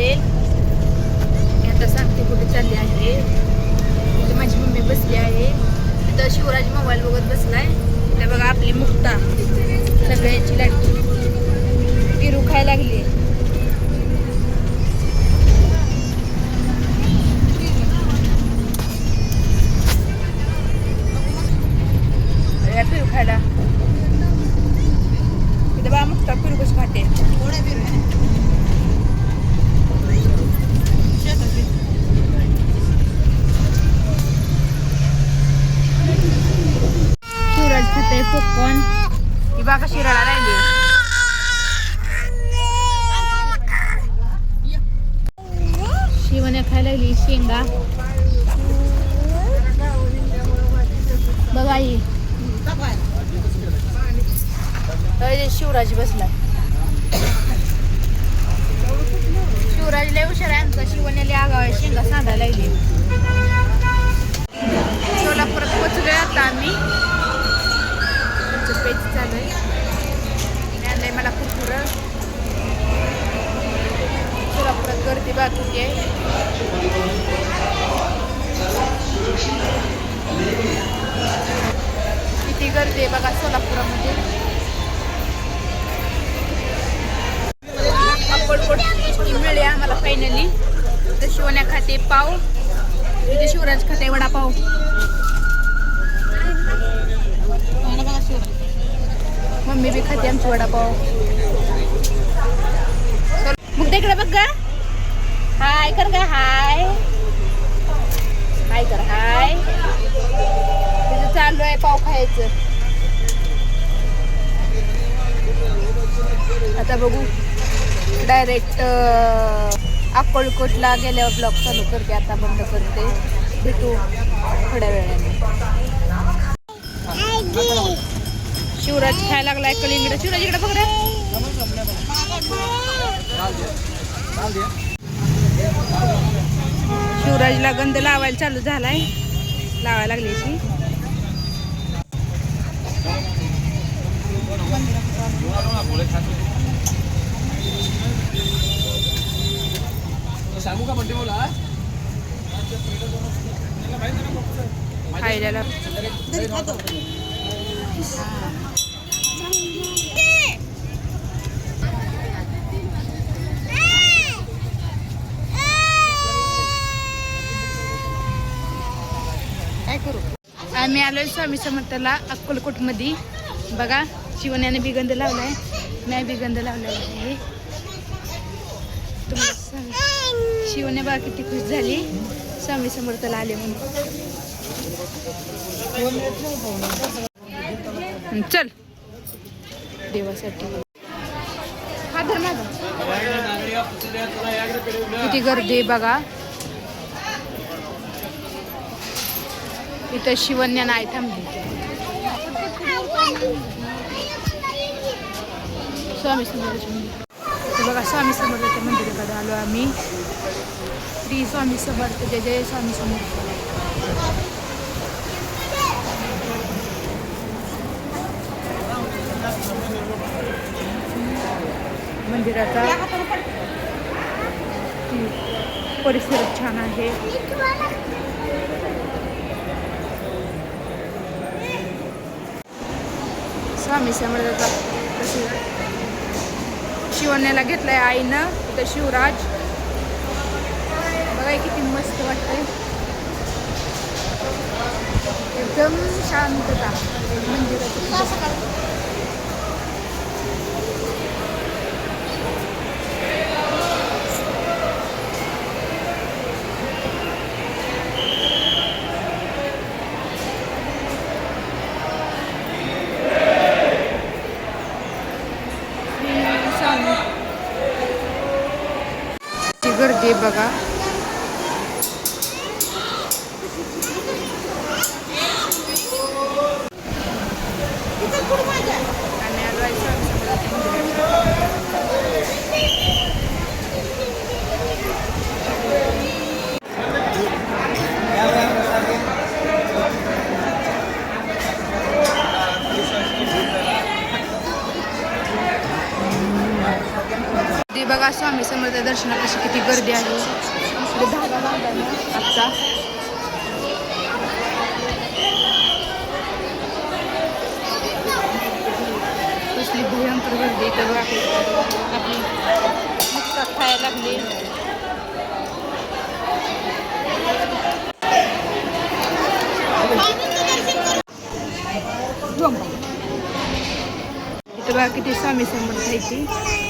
असेल मी शिवण्या शेंगा. बघा ही. अरे शिवराज बसला शिवराज लय हुशार आहे आमचा. शिवण्याला आगाव शेंगा सांगायला लागली. सोलापूर ते खाते पाव. इथे शिवराज खाते वडापाव. मम्मी बी खाते आमची वडापाव. चल, मग तिकडे बघ ग. हाय कर ग हाय. हाय कर हाय. तिथं चालू आहे पाव खायचं. आता बघू. डायरेक्ट अक्कलकोटला गेल्यावर ब्लॉग चालू करते आता बंद करते. भेटू थोड्या वेळाने. शिवराज खायला लागलाय कलिंगड. शिवराज इकडे बघ शिवराजला गंध लावायला चालू झालाय. लावायला लागली ती आपल्याला. काय करू? आम्ही आलोय स्वामी समर्थला अक्कलकोटमध्ये. बघा शिवण्याने बिगंध लावलाय. मी बिगंध लावलाय. आहे तुम्हाला शिवने बा किती खुश झाली. स्वामी समर्थला आले म्हणून. चल. देवासाठी. हा धर किती गर्दी आहे बघा. इथं शिवण्या नाही थांबली. स्वामी समर्थाचे बघा स्वामी समर्थाच्या मंदिराकडे आलो आम्ही. श्री स्वामी समर्थ जय जय स्वामी समर्थ. मंदिराचा. परिसर छान आहे. स्वामी समर्थाचा प्रसिद्ध शिवण्याला घेतलाय आईनं इथं शिवराज. बघा किती मस्त वाटतंय. एकदम शांतता. मंदिराची स्वामी ती गर्दी आहे बघा बघा स्वामी समर्थ दर्शनापाशी किती गर्दी आहे. इकडे धागा बांधला आजचा. कसली भयंकर गर्दी तर बघा. आपली खायला लागली. इथं बघा किती स्वामी समर्थ आहे ती.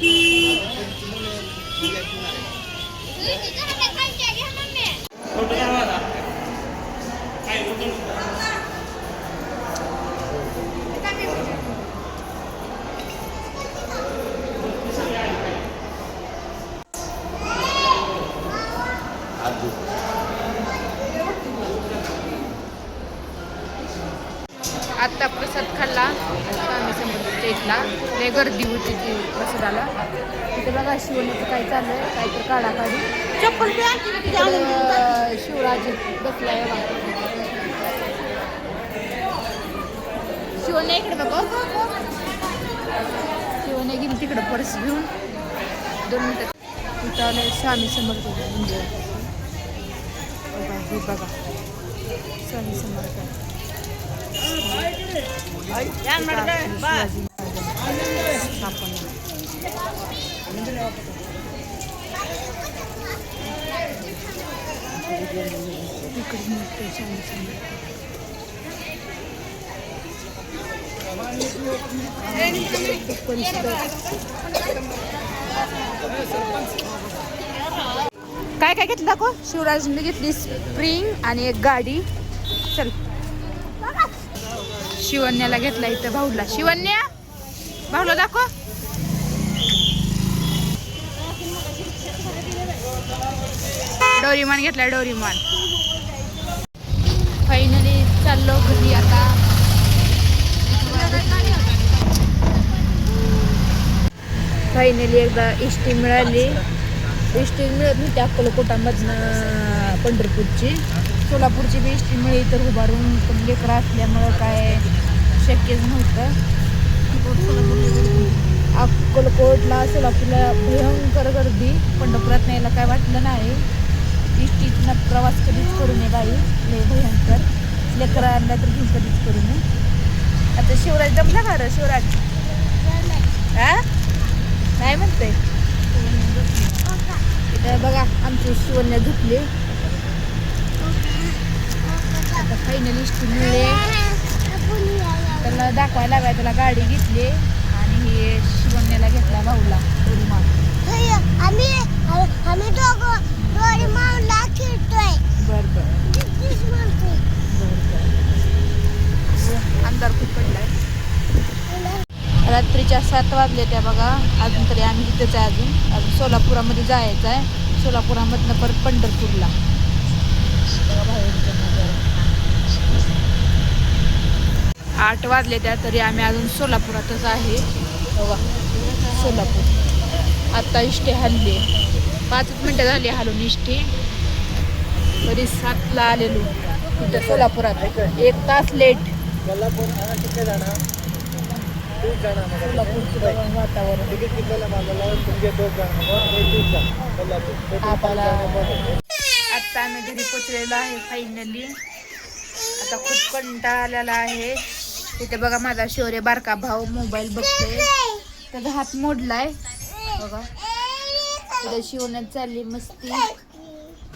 ピー! आत्ता प्रसाद खाल्ला. इथला लय गर्दी होती ती प्रसादाला. तिथे बघा शिवण्याचं काय चाललंय काहीतरी काढा काढी चप्पल शिवराज बसलाय बघा. शिवने इकडे बघा शिवने गेली तिकडे पर्स घेऊन. दोन मिनिटात तिथं स्वामी समर्थ म्हणजे बघा हे बघा. स्वामी समर्थ. काय काय घेतलं दाखव? शिवराजने घेतली स्प्रिंग आणि एक गाडी. चल. शिवन्याला घेतला इथं भाऊला. शिवन्या भाऊला दाखव. डोरीमान घेतला डोरीमान. फायनली चाललो घरी आता. फायनली एकदा इष्टी मिळाली. इष्टी मिळत नव्हती अक्कलकोटामधनं पंढरपूरची. सोलापूरची बी इष्टी मिळी तर उभारून पण लेकरं असल्यामुळं काय शक्यच नव्हतं. अक्कलकोटला सोलापूरला भयंकर गर्दी. पंढरपुरात न्यायला काय वाटलं नाही. इष्टीतनं प्रवास कधीच करू नये बाई. लय भयंकर. लेकरं आणल्या तर घेऊन कधीच करू नये. आता शिवराज जमला का रे शिवराज? हा काय म्हणते इथं बघा आमची शिवण्या झुकली आता फायनल इष्टी मिळले. त्याला दाखवायला लागाय त्याला गाडी घेतली आणि हे शिवण्याला घेतला भाऊला उडीमान आम्ही आम्ही दोघं दोरी मावला खेळतोय. बर बर. बर अंधार खूप पडलाय. रात्रीच्या सात वाजले त्या बघा. अजून तरी आम्ही तिथेच आहे अजून. अजून सोलापुरामध्ये जायचं आहे सोलापुरामधनं परत पंढरपूरला. आठ वाजले त्या तरी आम्ही अजून सोलापुरातच आहे. वा सोलापूर. आत्ता इष्टे हल्ली. पाचच मिनटं झाली हलून इष्टी. तरी सातला आलेलो. तिथं सोलापुरात. एक तास लेट वातावरण. आता आम्ही घरी पोचलेलो आहे फायनली आता खूप कंटाळा आलेला आहे. तिथे बघा माझा शौर्य बारका भाऊ मोबाईल बघतोय. त्याचा हात मोडलाय. बघा. तिथे शिवण्यात चालली मस्ती.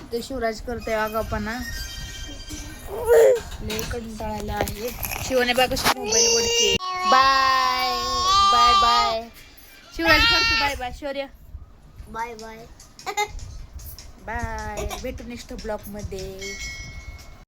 तिथे शिवराज करतोय आगापणा लय कंटाळाला आहे. शिवने बघा कशी मोबाईल ओढते बाय. Bye bye. शिवराज करतो. Bye bye. Shaurya. Bye bye. Bye. भेटू नेक्स्ट ब्लॉगमध्ये